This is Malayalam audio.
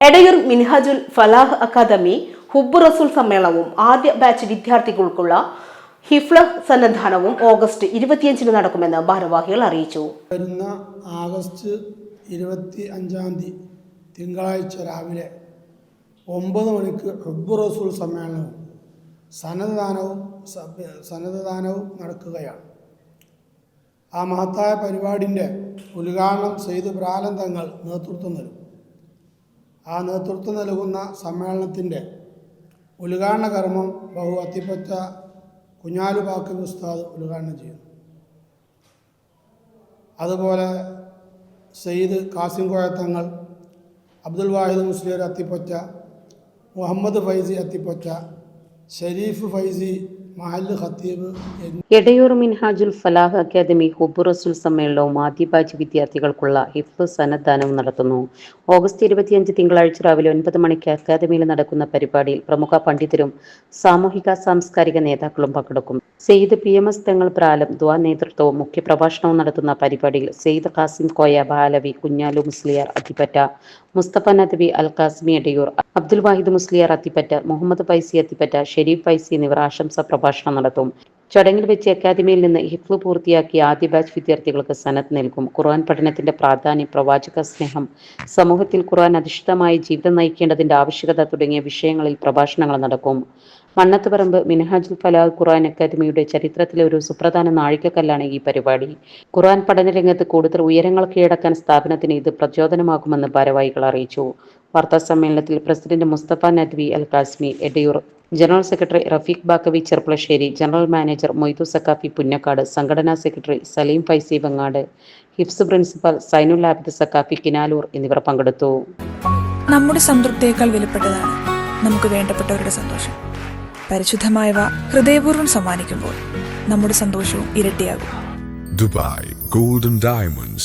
എടയൂർ മിൻഹാജുൽ ഫലാഹ് അക്കാദമി ഹുബ് റസൂൽ സമ്മേളനവും ആദ്യ ബാച്ച് വിദ്യാർത്ഥികൾക്കുള്ള ഹിഫ്ലഹ് സന്നദ്ധാനവും ഓഗസ്റ്റ് ഇരുപത്തിയഞ്ചിന് നടക്കുമെന്ന് ഭാരവാഹികൾ അറിയിച്ചു. വരുന്ന ആഗസ്റ്റ് ഇരുപത്തി അഞ്ചാം തീയതി തിങ്കളാഴ്ച രാവിലെ ഒമ്പത് മണിക്ക് ഹുബ് റസൂൽ സമ്മേളനവും സന്നദ്ധാനവും സന്നദ്ധാനവും നടക്കുകയാണ്. ആ മഹത്തായ പരിപാടിന്റെ ഉദ്ഘാടനം സെയ്ത് പ്രാലം തങ്ങൾ നേതൃത്വം നൽകും. ആ നേതൃത്വം നൽകുന്ന സമ്മേളനത്തിന്റെ ഉദ്ഘാടന കർമ്മം ബഹു അത്തിപ്പറ്റ കുഞ്ഞാലു ബാക്കി ഉസ്താദ് ഉദ്ഘാടനം ചെയ്യുന്നു. അതുപോലെ സയ്യിദ് കാസിം കോയത്തങ്ങൾ അബ്ദുൽ വാഹിദ് മുസ്ലിയർ അത്തിപ്പറ്റ മുഹമ്മദ് ഫൈസി അത്തിപ്പറ്റ ഷരീഫ് ഫൈസി എടയൂർ മിൻഹാജുൽ ഫലാഹ് അക്കാദമി ഹുബ് റസുൽ സമ്മേളനവും ആദ്യ ബാച്ച് വിദ്യാർത്ഥികൾക്കുള്ള ഹിഫ് സന്നദ്ധാനവും നടത്തുന്നു. ഓഗസ്റ്റ് ഇരുപത്തിയഞ്ച് തിങ്കളാഴ്ച രാവിലെ ഒൻപത് മണിക്ക് അക്കാദമിയിൽ നടക്കുന്ന പരിപാടിയിൽ പ്രമുഖ പണ്ഡിതരും സാമൂഹിക സാംസ്കാരിക നേതാക്കളും പങ്കെടുക്കും. സെയ്ദ് പി എം എസ് തങ്ങൾ പ്രാലം ദ്വാ നേതൃത്വവും മുഖ്യപ്രഭാഷണവും നടത്തുന്ന പരിപാടിയിൽ സെയ്ദ് ഖാസിം കോയ ബാലവി കുഞ്ഞാലു മുസ്ലിയാർ അത്തിപ്പറ്റ മുസ്തഫ നദ്വി അൽ ഖാസ്മി എടയൂർ അബ്ദുൽ വാഹിദ് മുസ്ലിയാർ അത്തിപ്പറ്റ മുഹമ്മദ് ഫൈസി അത്തിപ്പറ്റ ഷെരീഫ് ഫൈസി എന്നിവർ ആശംസാ പ്രഭാഷണം നടത്തും. ചടങ്ങിൽ വെച്ച് അക്കാദമിയിൽ നിന്ന് ഹിഫ്ലു പൂർത്തിയാക്കിയ ആദ്യ ബാച്ച് വിദ്യാർത്ഥികൾക്ക് സനത് നൽകും. ഖുർആൻ പഠനത്തിന്റെ പ്രാധാന്യം പ്രവാചക സ്നേഹം സമൂഹത്തിൽ ഖുർആൻ അധിഷ്ഠിതമായ ജീവിതം നയിക്കേണ്ടതിന്റെ ആവശ്യകത തുടങ്ങിയ വിഷയങ്ങളിൽ പ്രഭാഷണങ്ങൾ നടക്കും. മണ്ണത്തുപറമ്പ് മിനഹാജുൽ ഫലാഹ് ഖുർആൻ അക്കാദമിയുടെ ചരിത്രത്തിലെ ഒരു സുപ്രധാന നാഴികക്കല്ലാണ് ഈ പരിപാടി. ഖുർആൻ പഠന രംഗത്ത് കൂടുതൽ ഉയരങ്ങൾ കീഴടക്കാൻ സ്ഥാപനത്തിന് ഇത് പ്രചോദനമാകുമെന്ന് ഭാരവാഹികൾ അറിയിച്ചു. വാർത്താ സമ്മേളനത്തിൽ president Mustafa Nadvi Al Qasmi Edayur general secretary Rafeeq Baqavi Cherpulassery general manager Moidu Saqafi Punnakkad സംഘടനാ സെക്രട്ടറി സലീം ഫൈസി വെങ്ങാട് ഹിഫ്സ് പ്രിൻസിപ്പൽ സൈനുൽ ആബിദ് സക്കാഫി കിനാലൂർ എന്നിവർ പങ്കെടുത്തു. നമ്മുടെ സംതൃപ്തിയേക്കാൾ വിലപ്പെട്ടതാണ് നമുക്ക് വേണ്ടപ്പെട്ടവരുടെ സന്തോഷം. പരിശുദ്ധമായവ ഹൃദയപൂർവം സമ്മാനിക്കുമ്പോൾ നമ്മുടെ സന്തോഷവും ഇരട്ടിയാകും. Dubai golden Diamonds,